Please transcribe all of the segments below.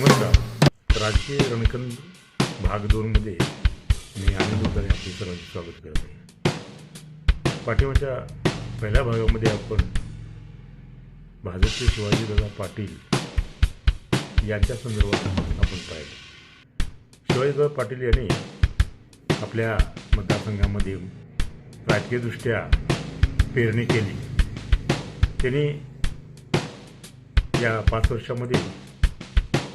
नमस्कार राजकीय रणखंड भाग दोनमध्ये मी आनंद उतारे आपले सर्वांचे स्वागत करत आहे. पाठिंबाच्या पहिल्या भागामध्ये आपण भाजपचे शिवाजीदादा पाटील यांच्या संदर्भात आपण पाहिलं. शिवाजीदादा पाटील यांनी आपल्या मतदारसंघामध्ये राजकीयदृष्ट्या पेरणी केली. त्यांनी या पाच वर्षामध्ये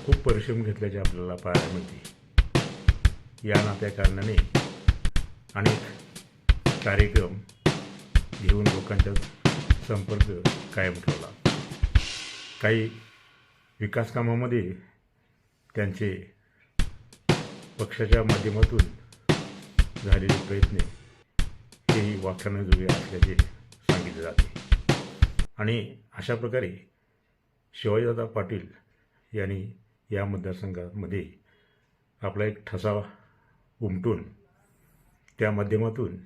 खूप परिश्रम घेतल्याचे आपल्याला पाहायला मिळते या नात्या कारणाने अनेक कार्यक्रम घेऊन लोकांच्या संपर्क कायम ठेवला. काही विकासकामामध्ये त्यांचे पक्षाच्या माध्यमातून झालेले प्रयत्न हेही वाखाणजोगे असल्याचे सांगितले जाते. आणि अशा प्रकारे शिवाजीदादा पाटील यांनी या मतदारसंघामध्ये आपला एक ठसा उमटून त्या माध्यमातून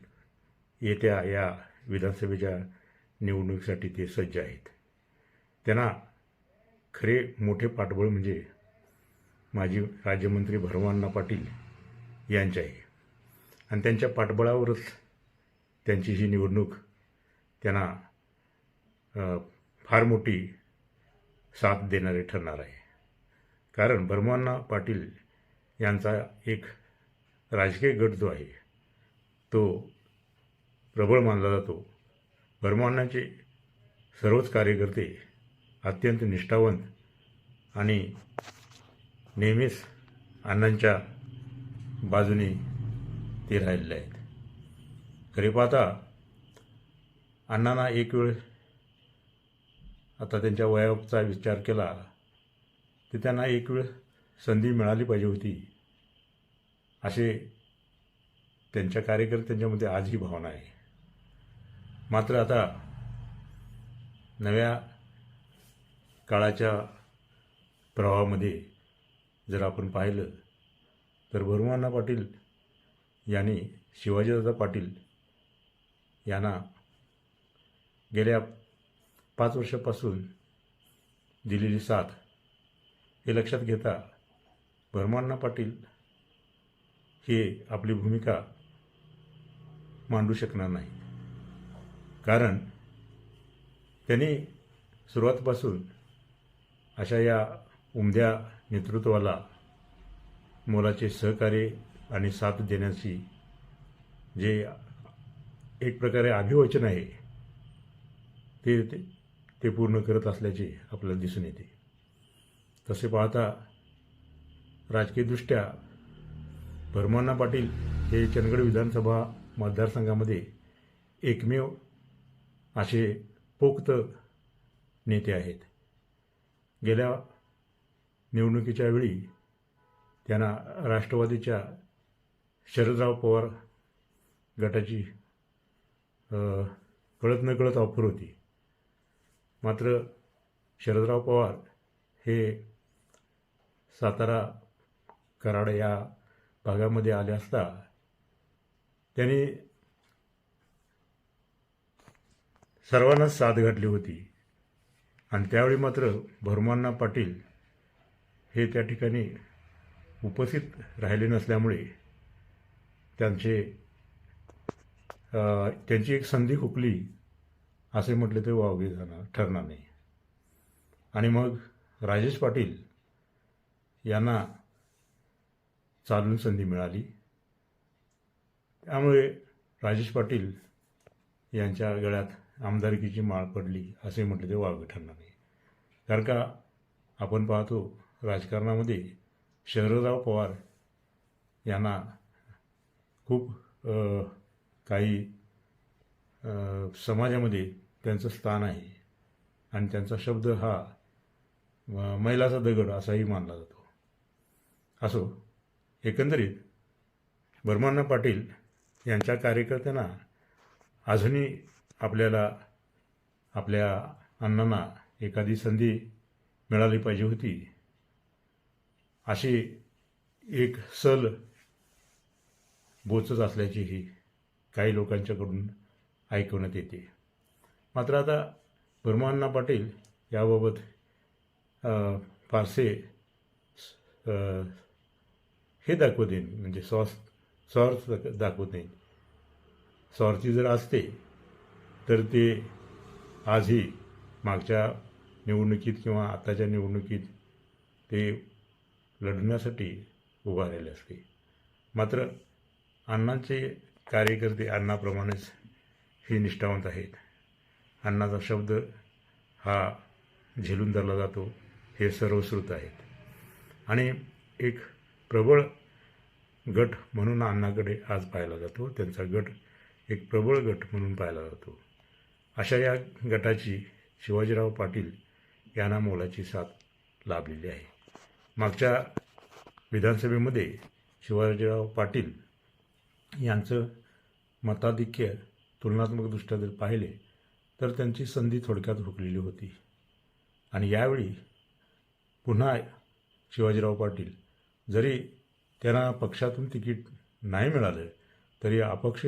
येत्या या विधानसभेच्या निवडणुकीसाठी ते सज्ज आहेत. त्यांना खरे मोठे पाठबळ म्हणजे माजी राज्यमंत्री भरवान्ना पाटील यांचे आहे. आणि त्यांच्या पाठबळावरच त्यांची ही निवडणूक त्यांना फार मोठी साथ देणारे ठरणार आहे. कारण भरमान्ना पाटील यांचा एक राजकीय गट जो आहे तो प्रबळ मानला जातो. भरमान्नाचे सर्वच कार्यकर्ते अत्यंत निष्ठावंत आणि नेहमीच अण्णांच्या बाजूने ते राहिलेले आहेत. खरे पाहता अण्णांना एक वेळ आता त्यांच्या वयाचा विचार केला तर त्यांना एक वेळ संधी मिळाली पाहिजे होती. असे त्यांच्या कार्यकर्त्यांच्यामध्ये आजही भावना आहे. मात्र आता नव्या काळाच्या प्रवाहामध्ये जर आपण पाहिलं तर भरुमाना पाटील यांनी शिवाजीदादा पाटील यांना गेल्या पाच वर्षापासून दिलेली साथ हे लक्षात घेता भरमान्ना पाटील हे आपली भूमिका मांडू शकणार नाही. कारण त्यांनी सुरुवातीपासून अशा या उमद्या नेतृत्वाला मोलाचे सहकार्य आणि साथ देण्याची जे एक प्रकारे अभिवचन आहे ते ते ते पूर्ण करत असल्याचे आपल्याला दिसून येते. तसे पाहता राजकीयदृष्ट्या भरमान्ना पाटील हे चंदगड विधानसभा मतदारसंघामध्ये एकमेव असे पोक्त नेते आहेत. गेल्या निवडणुकीच्या वेळी त्यांना राष्ट्रवादीच्या शरदराव पवार गटाची कळत न कळत ऑफर होती. मात्र शरदराव पवार हे सातारा कराड या भागामध्ये आले असता त्यांनी सर्वांनाच साथ घातली होती. आणि त्यावेळी मात्र भरमान्ना पाटील हे त्या ठिकाणी उपस्थित राहिले नसल्यामुळे त्यांचे त्यांची एक संधी हुकली असे म्हटले ते वावगे जाणार ठरणार नाही. आणि मग राजेश पाटील यांना चालून संधी मिळाली. त्यामुळे राजेश पाटील यांच्या गळ्यात आमदारकीची माळ पडली असे म्हटले ते वावगे ठरणार नाही कारण का आपण पाहतो राजकारणामध्ये शरदराव पवार यांना खूप काही समाजामध्ये त्यांचं स्थान आहे. आणि त्यांचा शब्द हा मैलाचा दगड असाही मानला जातो. असो एकंदरीत बर्मान्ना पाटील यांच्या कार्यकर्त्यांना अजूनही आपल्याला आपल्या अण्णांना एखादी संधी मिळाली पाहिजे होती अशी एक सल बोचत असल्याचीही काही लोकांच्याकडून ऐकवण्यात येते. मात्र आता परमान्ना पाटील याबाबत फारसे हे दाखवू देईन. म्हणजे सॉस सॉर्स दाखवू देईन. स्वार्थी जर असते तर ते आजही मागच्या निवडणुकीत किंवा आताच्या निवडणुकीत ते लढण्यासाठी उभा राहिले असते. मात्र अण्णांचे कार्यकर्ते अण्णाप्रमाणेच हे निष्ठावंत आहेत. अण्णाचा शब्द हा झेलून धरला जातो. हे सर्वश्रुत आहेत. आणि एक प्रबळ गट म्हणून अण्णाकडे आज पाहिला जातो. त्यांचा गट एक प्रबळ गट म्हणून पाहिला जातो. अशा या गटाची शिवाजीराव पाटील यांना मोलाची साथ लाभलेली आहे. मागच्या विधानसभेमध्ये शिवाजीराव पाटील यांचं मताधिक्य तुलनात्मकदृष्ट्या जर पाहिले तर त्यांची संधी थोडक्यात हुकलेली होती. आणि यावेळी पुन्हा शिवाजीराव पाटील जरी त्यांना पक्षातून तिकीट नाही मिळालं तरी अपक्ष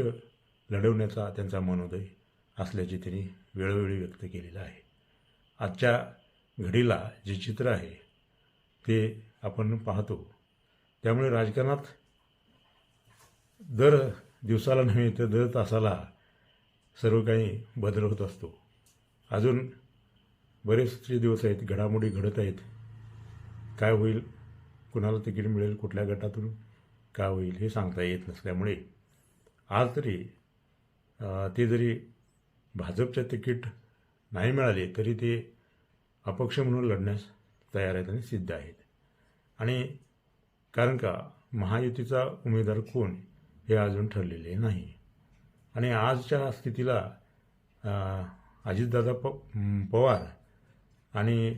लढवण्याचा त्यांचा मनोदय असल्याचे त्यांनी वेळोवेळी व्यक्त केलेलं आहे. आजच्या घडीला जे चित्र आहे ते आपण पाहतो. त्यामुळे राजकारणात दर दिवसाला नव्हे तर दर तासाला सर्व काही बदल होत असतो. अजून बरेचसे दिवस आहेत घडामोडी घडत आहेत काय होईल कुणाला तिकीट मिळेल कुठल्या गटातून काय होईल हे सांगता येत नसल्यामुळे आज तरी ते जरी भाजपच्या तिकीट नाही मिळाले तरी ते अपक्ष म्हणून लढण्यास तयार आहेत आणि सिद्ध आहेत. आणि कारण का महायुतीचा उमेदवार कोण हे अजून ठरलेले नाही. आणि आजच्या स्थितीला अजितदादा प पवार आणि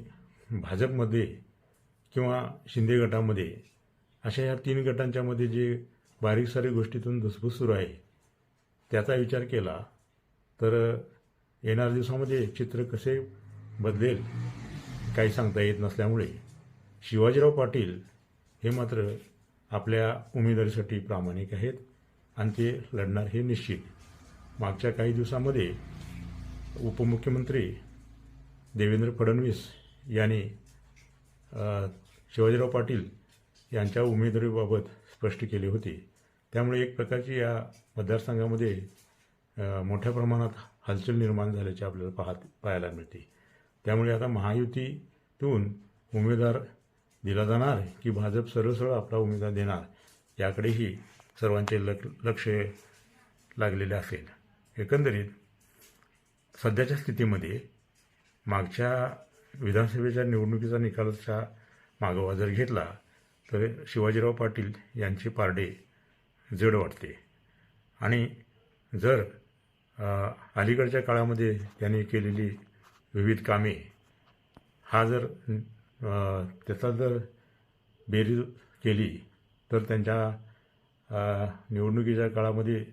भाजपमध्ये किंवा शिंदे गटामध्ये अशा या तीन गटांच्यामध्ये जे बारीक सारी गोष्टीतून धुसफूस सुरू आहे त्याचा विचार केला तर येणाऱ्या दिवसामध्ये चित्र कसे बदलेल काही सांगता येत नसल्यामुळे शिवाजीराव पाटील हे मात्र आपल्या उमेदवारीसाठी प्रामाणिक आहेत आणि ते लढणार हे निश्चित. मागच्या काही दिवसामध्ये उपमुख्यमंत्री देवेंद्र फडणवीस यांनी शिवाजीराव पाटील यांच्या उमेदवारीबाबत स्पष्ट केले होते. त्यामुळे एक प्रकारची या मतदारसंघामध्ये मोठ्या प्रमाणात हालचाल निर्माण झाल्याचे आपल्याला पाहत पाहायला मिळते. त्यामुळे आता महायुतीतून उमेदवार दिला जाणार की भाजप सरळ सरळ आपला उमेदवार देणार याकडेही सर्वांचे लक लक्ष लागलेले असेल. एकंदरीत सध्याच्या स्थितीमध्ये मागच्या विधानसभेच्या निवडणुकीचा निकालाच्या मागोवा जर घेतला तर शिवाजीराव पाटील यांचे पारडे जड वाटते. आणि जर अलीकडच्या काळामध्ये त्यांनी केलेली विविध कामे हा जर त्याचा जर बेरीज केली तर त्यांच्या निवडणुकीच्या काळामध्ये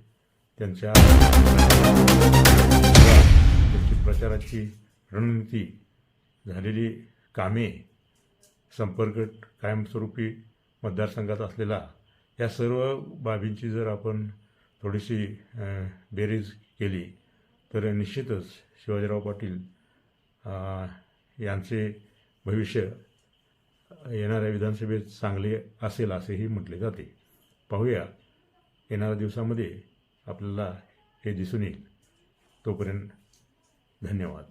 त्यांच्या त्यांची प्रचाराची रणनीती झालेली कामे संपर्क कायमस्वरूपी मतदारसंघात असलेला या सर्व बाबींची जर आपण थोडीशी बेरीज केली तर निश्चितच शिवाजीराव पाटील यांचे भविष्य येणाऱ्या विधानसभेत चांगले असेल असेही म्हटले जाते. पाहूया येणाऱ्या दिवसामध्ये आपल्याला हे दिसून येईल. तोपर्यंत धन्यवाद.